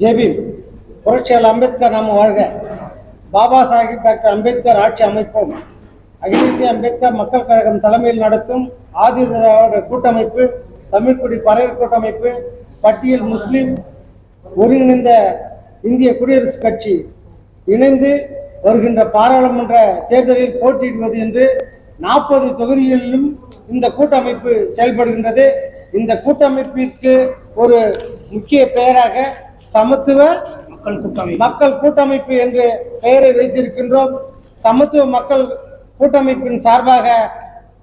ஜெபீம் புரட்சியாளர் அம்பேத்கர் நாம் வாழ்க. பாபா சாஹிப் டாக்டர் அம்பேத்கர் ஆட்சி அமைப்போம். அகில இந்திய அம்பேத்கர் மக்கள் கழகம் தலைமையில் நடத்தும் ஆதி திராவிட கூட்டமைப்பு தமிழ்குடி பறையர் கூட்டமைப்பு பட்டியல் முஸ்லிம் ஒருங்கிணைந்த இந்திய குடியரசுக் கட்சி இணைந்து வருகின்ற பாராளுமன்ற தேர்தலில் போட்டியிடுவது என்று நாற்பது தொகுதிகளிலும் இந்த கூட்டமைப்பு செயல்படுகின்றது. இந்த கூட்டமைப்பிற்கு ஒரு முக்கிய பெயராக சமத்துவ மக்கள் கூட்டமைப்பு. மக்கள் கூட்டமைப்பு என்று பெயரை வைத்திருக்கின்றோம். சமத்துவ மக்கள் கூட்டமைப்பின் சார்பாக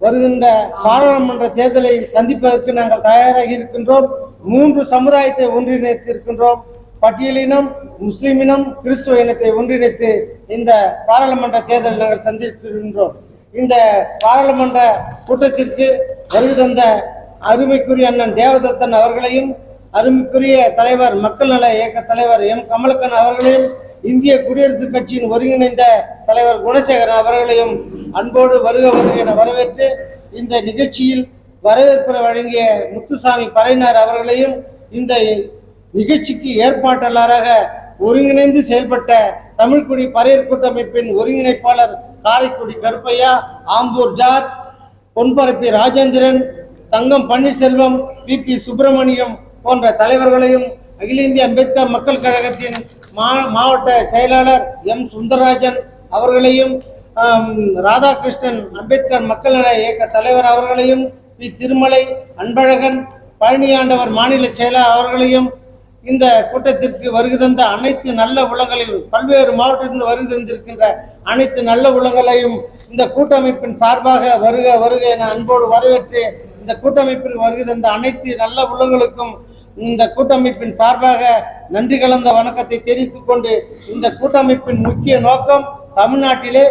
வருகின்ற பாராளுமன்ற தேர்தலை சந்திப்பதற்கு நாங்கள் தயாராகி இருக்கின்றோம். மூன்று சமுதாயத்தை ஒன்றிணைத்திருக்கின்றோம். பட்டியலினம் முஸ்லிமினம் கிறிஸ்துவ இனத்தை ஒன்றிணைத்து இந்த பாராளுமன்ற தேர்தலை நாங்கள் சந்திக்கின்றோம் இந்த பாராளுமன்ற கூட்டத்திற்கு வருகை தந்த அருமைக்குரிய அண்ணன் தேவதத்தன் அவர்களையும் அருமைக்குரிய தலைவர் மக்கள் நல இயக்க தலைவர் எம். கமலக்கன் அவர்களையும் இந்திய குடியரசுக் கட்சியின் ஒருங்கிணைந்த தலைவர் குணசேகரன் அவர்களையும் அன்போடு வருக வருக என வரவேற்று இந்த நிகழ்ச்சியில் வரவேற்பு வழங்கிய முத்துசாமி பறையினார் அவர்களையும் இந்த நிகழ்ச்சிக்கு ஏற்பாட்டாளராக ஒருங்கிணைந்து செயல்பட்ட தமிழ்குடி பறையர் கூட்டமைப்பின் ஒருங்கிணைப்பாளர் Karaikudi Karuppaiya Ambur George Ponparappi Rajendran Thangam Panneerselvam P. P. Subramaniam போன்ற தலைவர்களையும் அகில இந்திய அம்பேத்கர் மக்கள் கழகத்தின் மா- மாவட்ட செயலாளர் எம் சுந்தரராஜன் அவர்களையும் ராதாகிருஷ்ணன் அம்பேத்கர் மக்கள் நல இயக்க தலைவர் அவர்களையும் பி. திருமலை அன்பழகன் பழனியாண்டவர் மாநில செயலாளர் அவர்களையும் இந்த கூட்டத்திற்கு வருகை தந்த அனைத்து நல்ல உள்ளங்களையும் பல்வேறு மாவட்டத்திலிருந்து வருகை தந்திருக்கின்ற அனைத்து நல்ல உள்ளங்களையும் இந்த கூட்டமைப்பின் சார்பாக வருக வருக என அன்போடு வரவேற்று இந்த கூட்டமைப்பிற்கு வருகை தந்த அனைத்து நல்ல உள்ளங்களுக்கும் இந்த கூட்டமைப்பின் சார்பாக நன்றி கலந்த வணக்கத்தை தெரிவித்துக் கொண்டு இந்த கூட்டமைப்பின் முக்கிய நோக்கம் தமிழ்நாட்டிலே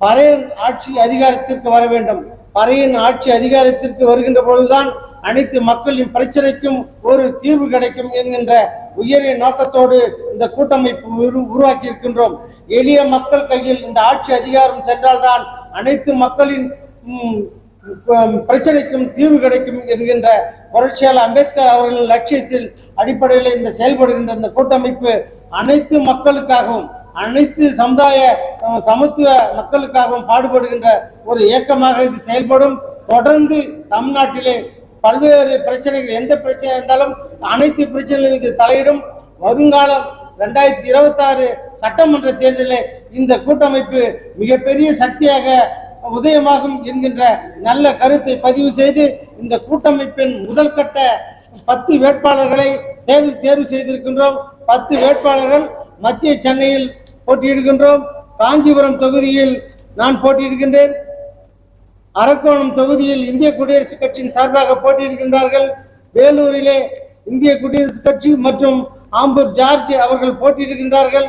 பறையின் ஆட்சி அதிகாரத்திற்கு வர வேண்டும். பறையின் ஆட்சி அதிகாரத்திற்கு வருகின்ற பொழுதுதான் அனைத்து மக்களின் பிரச்சனைக்கும் ஒரு தீர்வு கிடைக்கும் என்கின்ற உயரிய நோக்கத்தோடு இந்த கூட்டமைப்பு உரு உருவாக்கி இருக்கின்றோம் எளிய மக்கள் கையில் இந்த ஆட்சி அதிகாரம் சென்றால்தான் அனைத்து மக்களின் பிரச்சனைக்கும் தீர்வு கிடைக்கும் என்கின்ற புரட்சியாளர் அம்பேத்கர் அவர்களின் லட்சியத்தில் அடிப்படையில் இந்த செயல்படுகின்ற இந்த கூட்டமைப்பு அனைத்து மக்களுக்காகவும் அனைத்து சமுதாய சமத்துவ மக்களுக்காகவும் பாடுபடுகின்ற ஒரு இயக்கமாக இது செயல்படும். தொடர்ந்து தமிழ்நாட்டிலே பல்வேறு பிரச்சனைகள் எந்த பிரச்சனை இருந்தாலும் அனைத்து பிரச்சனைகளும் இது தலையிடும். வருங்காலம் ரெண்டாயிரத்தி இருபத்தாறு சட்டமன்ற தேர்தலில் இந்த கூட்டமைப்பு மிகப்பெரிய சக்தியாக உதயமாகும் என்கின்ற நல்ல கருத்தை பதிவு செய்து இந்த கூட்டமைப்பின் முதல் கட்ட பத்து வேட்பாளர்களை தேர்வு தேர்வு செய்திருக்கின்றோம். பத்து வேட்பாளர்கள் மத்திய சென்னையில் போட்டியிடுகின்றோம். காஞ்சிபுரம் தொகுதியில் நான் போட்டியிடுகின்றேன். அரக்கோணம் தொகுதியில் இந்திய குடியரசுக் கட்சியின் சார்பாக போட்டியிடுகின்றார்கள். வேலூரிலே இந்திய குடியரசுக் கட்சி மற்றும் ஆம்பூர் ஜார்ஜ் அவர்கள் போட்டியிடுகின்றார்கள்.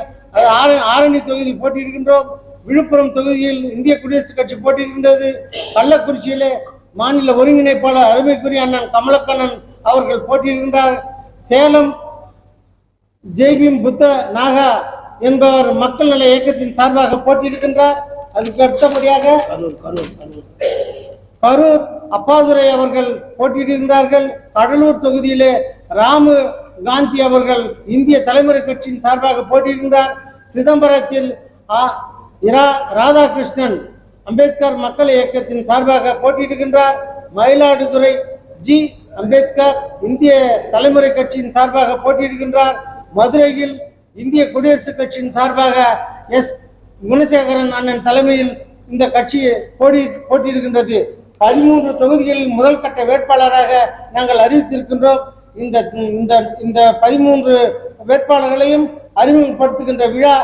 அது ஆரணி தொகுதியில் போட்டியிடுகின்றோம். விழுப்புரம் தொகுதியில் இந்திய குடியரசுக் கட்சி போட்டியிடுகின்றது. கள்ளக்குறிச்சியிலே மாநில ஒருங்கிணைப்பாளர் அருமைக்குரிய அண்ணன் கமலக்கண்ணன் அவர்கள் போட்டியிடுகின்றார். சேலம் ஜெய்பீம் புத்த நாகா என்பவர் மக்கள் நல இயக்கத்தின் சார்பாக போட்டியிடுகின்றார். அதுக்கு அடுத்தபடியாக கரூர் அப்பாதுரை அவர்கள் போட்டியிடுகின்றார்கள். கடலூர் தொகுதியிலே ராமு காந்தி அவர்கள் இந்திய தலைமுறை கட்சியின் சார்பாக போட்டியிடுகின்றார். சிதம்பரத்தில் இரா ராதாகிருஷ்ணன் அம்பேத்கர் மக்கள் இயக்கத்தின் சார்பாக போட்டியிடுகின்றார். மயிலாடுதுறை ஜி. அம்பேத்கர் இந்திய தலைமுறை கட்சியின் சார்பாக போட்டியிடுகின்றார். மதுரையில் இந்திய குடியரசுக் கட்சியின் சார்பாக எஸ். குணசேகரன் அண்ணன் தலைமையில் இந்த கட்சி போட்டி போட்டியிடுகின்றது. பதிமூன்று தொகுதிகளில் முதல் கட்ட வேட்பாளராக நாங்கள் அறிவித்திருக்கின்றோம். இந்த இந்த இந்த பதிமூன்று வேட்பாளர்களையும் அறிமுகப்படுத்துகின்ற விழா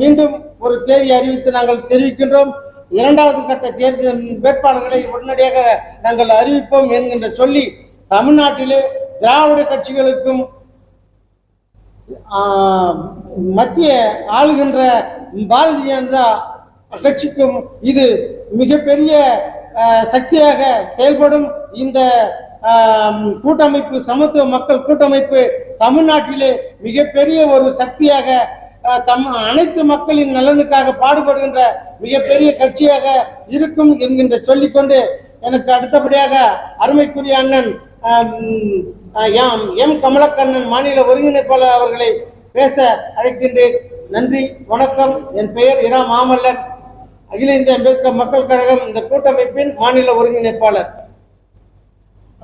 மீண்டும் ஒரு தேதி அறிவித்து நாங்கள் தெரிவிக்கின்றோம். இரண்டாவது கட்ட தேர்தல் வேட்பாளர்களை உடனடியாக நாங்கள் அறிவிப்போம் என்கின்ற சொல்லி தமிழ்நாட்டிலே திராவிட கட்சிகளுக்கும் மத்திய ஆளுகின்ற பாரதிய ஜனதா கட்சிக்கும் இது மிகப்பெரிய சக்தியாக செயல்படும். இந்த கூட்டமைப்பு சமத்துவ மக்கள் கூட்டமைப்பு தமிழ்நாட்டிலே மிகப்பெரிய ஒரு சக்தியாக தம் அனைத்து மக்களின் நலனுக்காக பாடுபடுகின்ற மிகப்பெரிய கட்சியாக இருக்கும் என்கின்ற சொல்லிக்கொண்டு எனக்கு அடுத்தபடியாக அருமைக்குரிய அண்ணன் எம் எம் கமலக்கண்ணன் மாநில ஒருங்கிணைப்பாளர் அவர்களை பேச அழைக்கின்றேன். நன்றி வணக்கம். என் பெயர் இரா மாமல்லன். அகில இந்திய அம்பேத்கர் மக்கள் கழகம் இந்த கூட்டமைப்பின் மாநில ஒருங்கிணைப்பாளர்.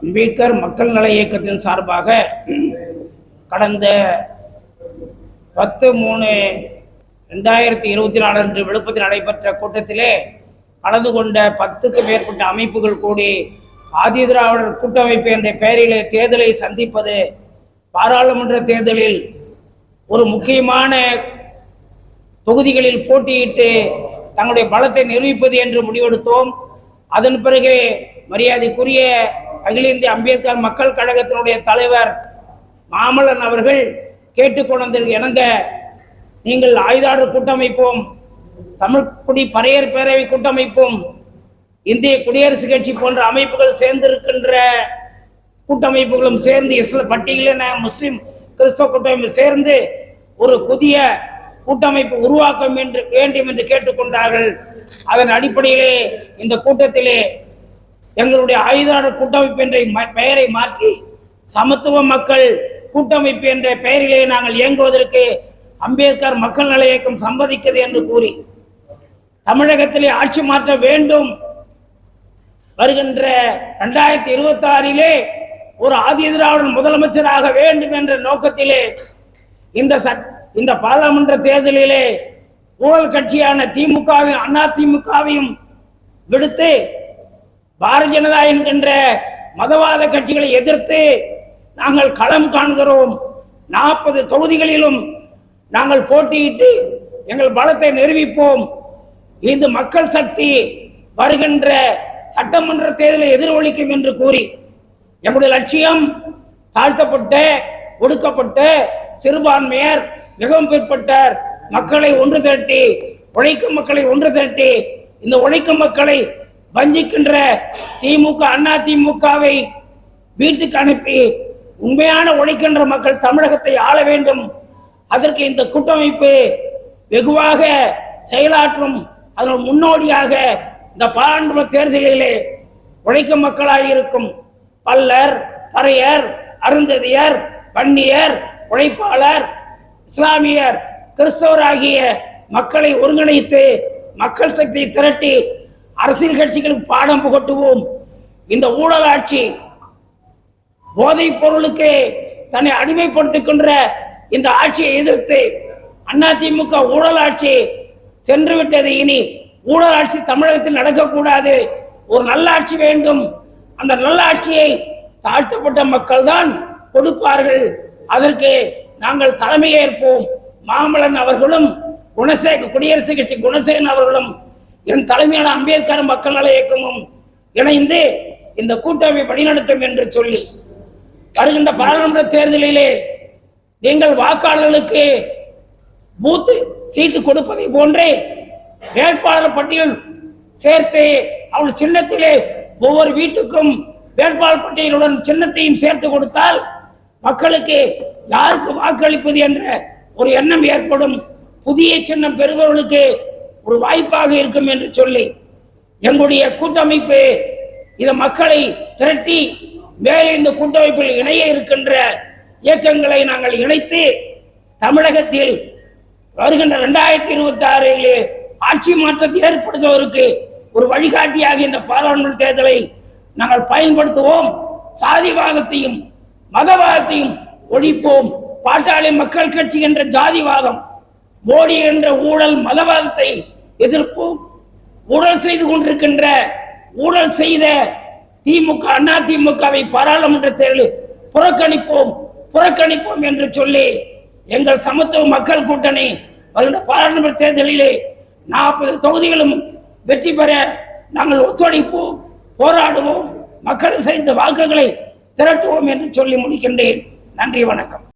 அம்பேத்கர் மக்கள் நல இயக்கத்தின் சார்பாக கடந்த பத்து மூணு ரெண்டாயிரத்தி இருபத்தி நாலு அன்று விழுப்புரத்தில் நடைபெற்ற கூட்டத்திலே கலந்து கொண்ட பத்துக்கு மேற்பட்ட அமைப்புகள் கூடி ஆதி திராவிடர் கூட்டமைப்பு என்ற பெயரிலே தேர்தலை சந்திப்பது பாராளுமன்ற தேர்தலில் ஒரு முக்கியமான தொகுதிகளில் போட்டியிட்டு தங்களுடைய பலத்தை நிரூபிப்பது என்று முடிவெடுத்தோம். அதன் பிறகு மரியாதைக்குரிய அகில இந்திய அம்பேத்கர் மக்கள் கழகத்தினுடைய தலைவர் மாமல்லன் அவர்கள் கேட்டுக்கொண்டு இணங்க நீங்கள் ஆயுதாளர் கூட்டமைப்போம் தமிழ்குடி பறையர் பேரவை கூட்டமைப்பும் இந்திய குடியரசு கட்சி போன்ற அமைப்புகள் சேர்ந்திருக்கின்ற கூட்டமைப்புகளும் சேர்ந்து இஸ்ல பட்டியலின முஸ்லிம் கிறிஸ்தவ கூட்டமைப்பு சேர்ந்து ஒரு புதிய கூட்டமைப்பு உருவாக்க என்று வேண்டும் என்று கேட்டுக்கொண்டார்கள் அதன் அடிப்படையிலே இந்த கூட்டத்திலே எங்களுடைய ஆயுதாளர் கூட்டமைப்பு என்ற ம- பெயரை மாற்றி சமத்துவ மக்கள் கூட்டமைப்பு என்ற பெயரிலே நாங்கள் இயங்குவதற்கு அம்பேத்கர் மக்கள் நல இயக்கம் சம்மதிக்கிறது என்று கூறி தமிழகத்திலே ஆட்சி மாற்ற வேண்டும் வருகின்ற இரண்டாயிரத்தி இருபத்தி ஆறிலே ஒரு ஆதி திராவிடன் முதலமைச்சராக வேண்டும் என்ற நோக்கத்திலே இந்த சட் இந்த பாராளுமன்ற தேர்தலிலே ஊழல் கட்சியான திமுகவையும் அண்ணா திமுகவையும் விடுத்து பாரதிய ஜனதா என்கின்ற மதவாத கட்சிகளை எதிர்த்து நாங்கள் களம் காண்கிறோம். நாற்பது தொகுதிகளிலும் நாங்கள் போட்டியிட்டு எங்கள் பலத்தை நிரூபிப்போம். இந்த மக்கள் சக்தி வருகின்ற சட்டமன்ற தேர்தலை எதிரொலிக்கும் என்று கூறி எங்களுடைய லட்சியம் தாழ்த்தப்பட்ட ஒடுக்கப்பட்ட சிறுபான்மையர் மிகவும் பிற்பட்டார் மக்களை ஒன்று திரட்டி உழைக்கும் மக்களை ஒன்று திரட்டி இந்த உழைக்கும் மக்களை வஞ்சிக்கின்ற திமுக அண்ணா திமுகவை வீட்டுக்கு அனுப்பி உண்மையான உழைக்கின்ற மக்கள் தமிழகத்தை ஆள வேண்டும். அதற்கு இந்த கூட்டமைப்பு வெகுவாக செயலாற்றும் அதன் முன்னோடியாக இந்த பாராளுமன்ற தேர்தலிலே உழைக்கும் மக்களாக இருக்கும் பல்லர் பறையர் அருந்ததியர் வன்னியர் உழைப்பாளர் இஸ்லாமியர் கிறிஸ்தவர் ஆகிய மக்களை ஒருங்கிணைத்து மக்கள் சக்தியை திரட்டி அரசியல் கட்சிகளுக்கு பாடம் புகட்டுவோம். இந்த ஊழலாட்சி போதைப் பொருளுக்கு தன்னை அடிமைப்படுத்துகின்ற இந்த ஆட்சியை எதிர்த்து அதிமுக ஊழல் ஆட்சி சென்று விட்டது இனி ஊழல் ஆட்சி தமிழகத்தில் நடக்கக்கூடாது. ஒரு நல்ல ஆட்சி வேண்டும். அந்த நல்ல ஆட்சியை தாழ்த்தப்பட்ட மக்கள் தான் கொடுப்பார்கள். அதற்கு நாங்கள் தலைமையேற்போம் மாமலன் அவர்களும் குணசேகர் குடியரசு கட்சி குணசேகரன் அவர்களும் என் தலைமையான அம்பேத்கர் மக்கள் நல இயக்கமும் இணைந்து இந்த கூட்டமைப்பை வழிநடத்தும் என்று சொல்லி வருகின்ற பாராளுமன்ற தேர்தலிலே நீங்கள் வாக்காளர்களுக்கு பூத்து சீட்டு கொடுப்பதை போன்றே வேட்பாளர் பட்டியல் சேர்த்து அவள் சின்னத்திலே ஒவ்வொரு வீட்டுக்கும் வேட்பாளர் பட்டியலுடன் சின்னத்தையும் சேர்த்து கொடுத்தால் மக்களுக்கு யாருக்கு வாக்களிப்பது என்ற ஒரு எண்ணம் ஏற்படும். புதிய சின்னம் பெறுபவர்களுக்கு ஒரு வாய்ப்பாக இருக்கும் என்று சொல்லி எங்களுடைய கூட்டமைப்பு இதை மக்களை திரட்டி மேலே இந்த கூட்டமைப்பில் இணைய இருக்கின்ற இயக்கங்களை நாங்கள் இணைத்து தமிழகத்தில் வருகின்ற ரெண்டாயிரத்தி இருபத்தி ஆறிலே ஆட்சி மாற்றத்தை ஏற்படுத்துவதற்கு ஒரு வழிகாட்டியாக இந்த பாராளுமன்ற தேர்தலை நாங்கள் பயன்படுத்துவோம். சாதிவாதத்தையும் மதவாதத்தையும் ஒழிப்போம். பாட்டாளி மக்கள் கட்சி என்ற ஜாதிவாதம் மோடி என்ற ஊழல் மதவாதத்தை எதிர்ப்போம். ஊழல் செய்து கொண்டிருக்கின்ற ஊழல் செய்த திமுக அண்ணா திமுகவை பாராளுமன்ற தேர்தலில் புறக்கணிப்போம் புறக்கணிப்போம் என்று சொல்லி எங்கள் சமத்துவ மக்கள் கூட்டணி வருகின்ற பாராளுமன்ற தேர்தலிலே நாற்பது தொகுதிகளும் வெற்றி பெற நாங்கள் ஒத்துழைப்போம் போராடுவோம் மக்களை செய்த வாக்குகளை திரட்டுவோம் என்று சொல்லி முடிக்கின்றேன். நன்றி வணக்கம்.